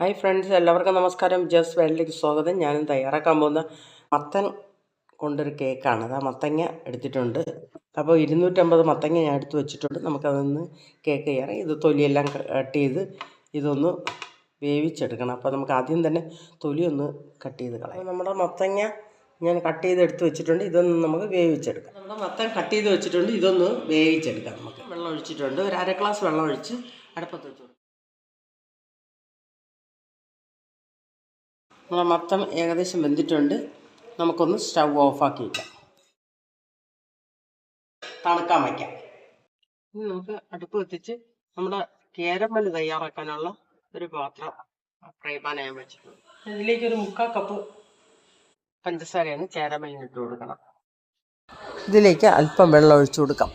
Hi friends എല്ലാവർക്കും നമസ്കാരം. ജസ് വേൾഡിലേക്ക് സ്വാഗതം. ഞാനും തയ്യാറാക്കാൻ പോകുന്ന മത്തൻ കൊണ്ടൊരു കേക്കാണ്. അത് ആ മത്തങ്ങ എടുത്തിട്ടുണ്ട്. അപ്പോൾ ഇരുന്നൂറ്റമ്പത് മത്തങ്ങ ഞാൻ എടുത്ത് വെച്ചിട്ടുണ്ട്. നമുക്കതൊന്ന് കേക്ക് ചെയ്യാം ഇത് തൊലിയെല്ലാം കട്ട് ചെയ്ത് ഇതൊന്ന് വേവിച്ചെടുക്കണം. അപ്പോൾ നമുക്ക് ആദ്യം തന്നെ തൊലി ഒന്ന് കട്ട് ചെയ്ത് കളയാം. നമ്മുടെ മത്തങ്ങ ഞാൻ കട്ട് ചെയ്ത് എടുത്ത് വെച്ചിട്ടുണ്ട് ഇതൊന്ന് നമുക്ക് വേവിച്ചെടുക്കാം. നമ്മുടെ മൊത്തം കട്ട് ചെയ്ത് വെച്ചിട്ടുണ്ട് ഇതൊന്ന് വേവിച്ചെടുക്കാം നമുക്ക്. വെള്ളം ഒഴിച്ചിട്ടുണ്ട്. ഒരു അര ഗ്ലാസ് വെള്ളം ഒഴിച്ച് അടുപ്പത്ത് വെച്ചു നമ്മുടെ മത്തം ഏകദേശം വെന്തിട്ടുണ്ട്. നമുക്കൊന്ന് സ്റ്റൗ ഓഫാക്കി വയ്ക്കാം തണുക്കാൻ വയ്ക്കാം ഇനി നമുക്ക് അടുപ്പ് കത്തിച്ച് നമ്മുടെ കേരമൽ തയ്യാറാക്കാനുള്ള ഒരു പാത്രം ഫ്രൈ പാൻ ഞാൻ വെച്ചിട്ടുണ്ട്. ഇതിലേക്ക് ഒരു മുക്കാൽ കപ്പ് പഞ്ചസാരയാണ് കാരമലിന് ഇട്ട് കൊടുക്കണം. ഇതിലേക്ക് അല്പം വെള്ളം ഒഴിച്ചു കൊടുക്കാം.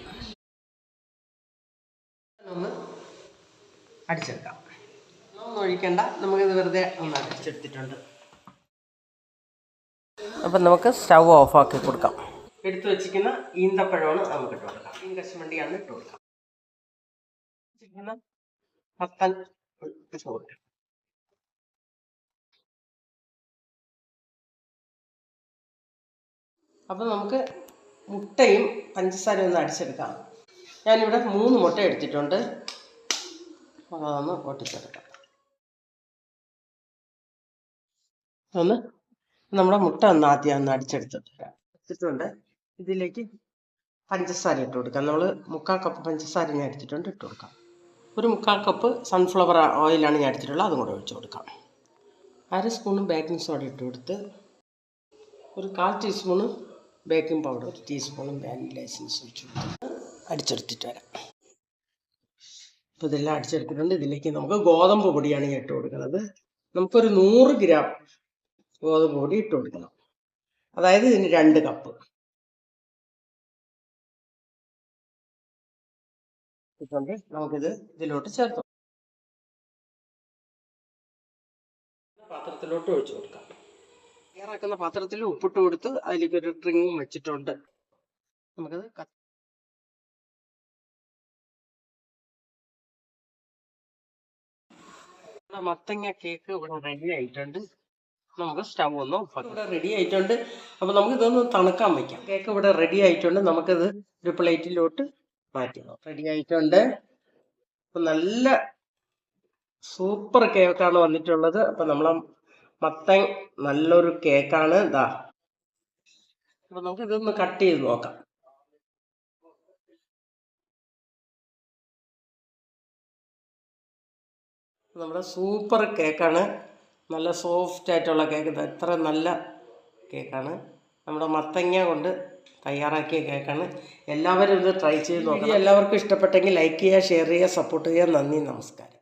ഒന്ന് അടിച്ചെടുക്കാം. ഒന്നും ഒഴിക്കണ്ട. നമുക്കിത് വെറുതെ ഒന്ന് അടിച്ചെടുത്തിട്ടുണ്ട്. അപ്പം നമുക്ക് സ്റ്റവ് ഓഫ് ആക്കി കൊടുക്കാം. എടുത്തു വെച്ചിരിക്കുന്ന ഈന്തപ്പഴമാണ് നമുക്ക് ഇട്ട് കൊടുക്കാം. ഈ കശുമണ്ടിയാണ് ഇട്ട് കൊടുക്കാം. പത്തൻ മത്തൻ ഇട്ട് കൊടുക്കാം അപ്പം നമുക്ക് മുട്ടയും പഞ്ചസാരയും ഒന്ന് അടിച്ചെടുക്കാം. ഞാനിവിടെ മൂന്ന് മുട്ട എടുത്തിട്ടുണ്ട്. അതൊന്ന് പൊട്ടിച്ചെടുക്കാം. ഒന്ന് നമ്മുടെ മുട്ട ഒന്ന് ആദ്യം ഒന്ന് അടിച്ചെടുത്തിട്ട് എടുത്തിട്ടുണ്ട്. ഇതിലേക്ക് പഞ്ചസാര ഇട്ട് കൊടുക്കാം. നമ്മൾ മുക്കാൽ കപ്പ് പഞ്ചസാര ഞാൻ എടുത്തിട്ടുണ്ട് ഇട്ട് കൊടുക്കാം. ഒരു മുക്കാൽ കപ്പ് സൺഫ്ലവർ ഓയിലാണ് ഞാൻ എടുത്തിട്ടുള്ളത് അതും കൂടെ ഒഴിച്ചു കൊടുക്കാം. അര സ്പൂണ് ബേക്കിംഗ് സോഡ ഇട്ട് കൊടുത്ത് ഒരു കാൽ ടീസ്പൂണ് ബേക്കിംഗ് പൗഡർ ഒരു ടീസ്പൂണും വാനില എസൻസ് ഒഴിച്ച് അടിച്ചെടുത്തിട്ട് വരാം. അപ്പോൾ ഇതെല്ലാം അടിച്ചെടുത്തിട്ടുണ്ട്. ഇതിലേക്ക് നമുക്ക് ഗോതമ്പ് പൊടിയാണ് ഞാൻ ഇട്ട് കൊടുക്കുന്നത്. നമുക്കൊരു നൂറ് ഗ്രാം ഗോതമ്പ് പൊടി ഇട്ട് കൊടുക്കണം. അതായത് ഇതിന് രണ്ട് കപ്പ്. ഇട്ടുണ്ട് നമുക്കിത് ഇതിലോട്ട് ചേർത്ത് പാത്രത്തിലോട്ട് ഒഴിച്ചു കൊടുക്കാം. തയ്യാറാക്കുന്ന പാത്രത്തിൽ ഉപ്പിട്ട് കൊടുത്ത് അതിലേക്ക് ഒരു ഡ്രിങ്കും വെച്ചിട്ടുണ്ട്. നമുക്കത് മത്തങ്ങ കേക്ക് ഇവിടെ റെഡി ആയിട്ടുണ്ട്. നമുക്ക് സ്റ്റവ് ഒന്ന് ഓഫാക്കാം ഇവിടെ റെഡി ആയിട്ടുണ്ട്. അപ്പോൾ നമുക്ക് ഇതൊന്ന് തണുക്കാൻ വെക്കാം. കേക്ക് ഇവിടെ റെഡി ആയിട്ടുണ്ട്. നമുക്കത് ഒരു പ്ലേറ്റിലോട്ട് മാറ്റി റെഡി ആയിട്ടുണ്ട്. അപ്പം നല്ല സൂപ്പർ കേക്കാണ് വന്നിട്ടുള്ളത്. അപ്പം നമ്മളെ മത്തൻ നല്ലൊരു കേക്കാണ് ഇതാ അപ്പൊ നമുക്ക് ഇതൊന്ന് കട്ട് ചെയ്ത് നോക്കാം. നമ്മുടെ സൂപ്പർ കേക്കാണ്. നല്ല സോഫ്റ്റ് ആയിട്ടുള്ള കേക്ക്. എത്ര നല്ല കേക്കാണ്. നമ്മുടെ മത്തങ്ങ കൊണ്ട് തയ്യാറാക്കിയ കേക്കാണ്. എല്ലാവരും ഇത് ട്രൈ ചെയ്ത് നോക്കണം. എല്ലാവർക്കും ഇഷ്ടപ്പെട്ടെങ്കിൽ ലൈക്ക് ചെയ്യുക ഷെയർ ചെയ്യുക സപ്പോർട്ട് ചെയ്യുക. നന്ദി നമസ്കാരം.